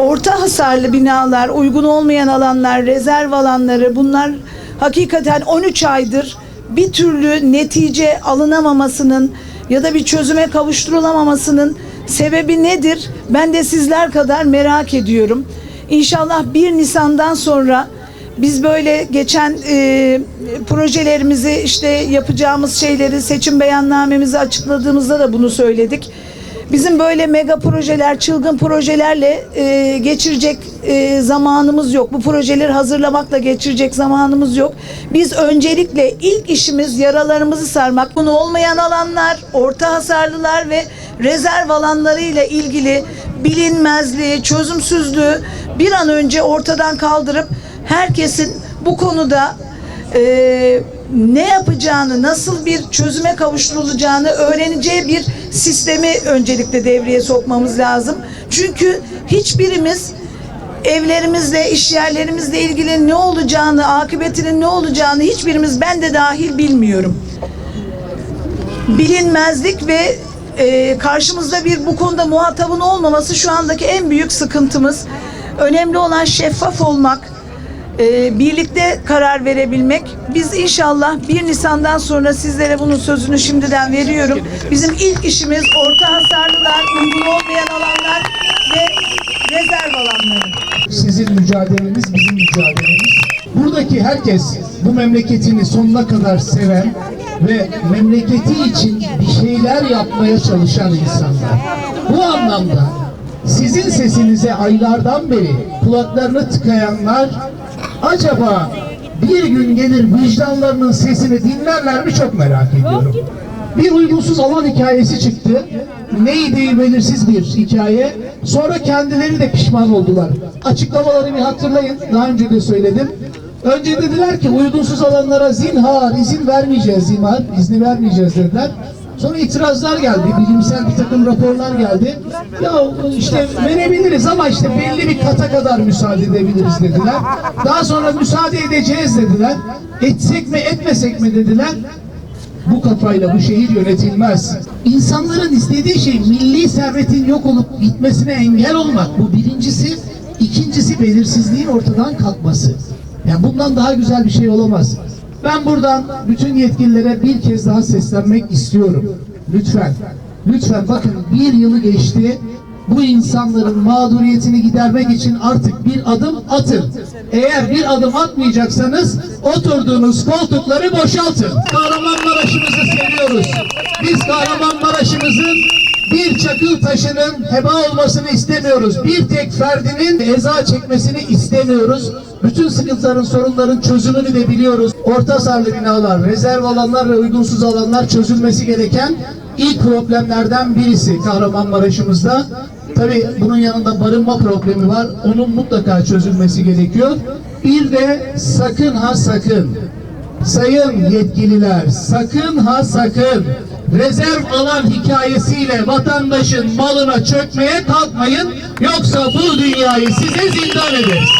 orta hasarlı binalar, uygun olmayan alanlar, rezerv alanları bunlar hakikaten 13 aydır bir türlü netice alınamamasının ya da bir çözüme kavuşturulamamasının sebebi nedir? Ben de sizler kadar merak ediyorum. İnşallah 1 Nisan'dan sonra biz böyle geçen e, projelerimizi işte yapacağımız şeyleri seçim beyannamemizi açıkladığımızda da bunu söyledik. Bizim böyle mega projeler, çılgın projelerle e, geçirecek e, zamanımız yok. Bu projeleri hazırlamakla geçirecek zamanımız yok. Biz öncelikle ilk işimiz yaralarımızı sarmak. Bunu olmayan alanlar, orta hasarlılar ve rezerv alanları ile ilgili bilinmezliği, çözümsüzlüğü bir an önce ortadan kaldırıp herkesin bu konuda e, ne yapacağını, nasıl bir çözüme kavuşturulacağını öğreneceği bir sistemi öncelikle devreye sokmamız lazım. Çünkü hiçbirimiz evlerimizle, iş yerlerimizle ilgili ne olacağını, akıbetinin ne olacağını hiçbirimiz ben de dahil bilmiyorum. Bilinmezlik ve e, karşımızda bir bu konuda muhatabın olmaması şu andaki en büyük sıkıntımız. Önemli olan şeffaf olmak, e, birlikte karar verebilmek. Biz inşallah 1 Nisan'dan sonra sizlere bunun sözünü şimdiden veriyorum. Bizim ilk işimiz orta hasarlılar, uygun olmayan alanlar ve rezerv alanları. Sizin mücadeleniz bizim mücadelemiz. Buradaki herkes bu memleketini sonuna kadar seven ve memleketi için bir şeyler yapmaya çalışan insanlar. Bu anlamda sizin sesinize aylardan beri kulaklarını tıkayanlar acaba bir gün gelir vicdanlarının sesini dinlerler mi çok merak ediyorum. Bir uygunsuz alan hikayesi çıktı. Neydi belirsiz bir hikaye. Sonra kendileri de pişman oldular. Açıklamaları bir hatırlayın. Daha önce de söyledim. Önce dediler ki uygunsuz alanlara zinhar izin vermeyeceğiz zinhar izni vermeyeceğiz dediler. Sonra itirazlar geldi, bilimsel bir takım raporlar geldi. Ya işte verebiliriz ama işte belli bir kata kadar müsaade edebiliriz dediler. Daha sonra müsaade edeceğiz dediler. Etsek mi etmesek mi dediler. Bu kafayla bu şehir yönetilmez. İnsanların istediği şey milli servetin yok olup gitmesine engel olmak. Bu birincisi. İkincisi belirsizliğin ortadan kalkması. Yani bundan daha güzel bir şey olamaz. Ben buradan bütün yetkililere bir kez daha seslenmek istiyorum. Lütfen, lütfen bakın bir yılı geçti. Bu insanların mağduriyetini gidermek için artık bir adım atın. Eğer bir adım atmayacaksanız oturduğunuz koltukları boşaltın. Kahramanmaraş'ımızı seviyoruz. Biz Kahramanmaraş'ımızın bir çakıl taşının heba olmasını istemiyoruz. Bir tek ferdinin eza çekmesini istemiyoruz. Bütün sıkıntıların, sorunların çözümünü de biliyoruz. Orta hasarlı binalar, rezerv alanlar ve uygunsuz alanlar çözülmesi gereken ilk problemlerden birisi Kahramanmaraş'ımızda. Tabii bunun yanında barınma problemi var. Onun mutlaka çözülmesi gerekiyor. Bir de sakın ha sakın Sayın yetkililer sakın ha sakın rezerv alan hikayesiyle vatandaşın malına çökmeye kalkmayın yoksa bu dünyayı size zindan ederiz.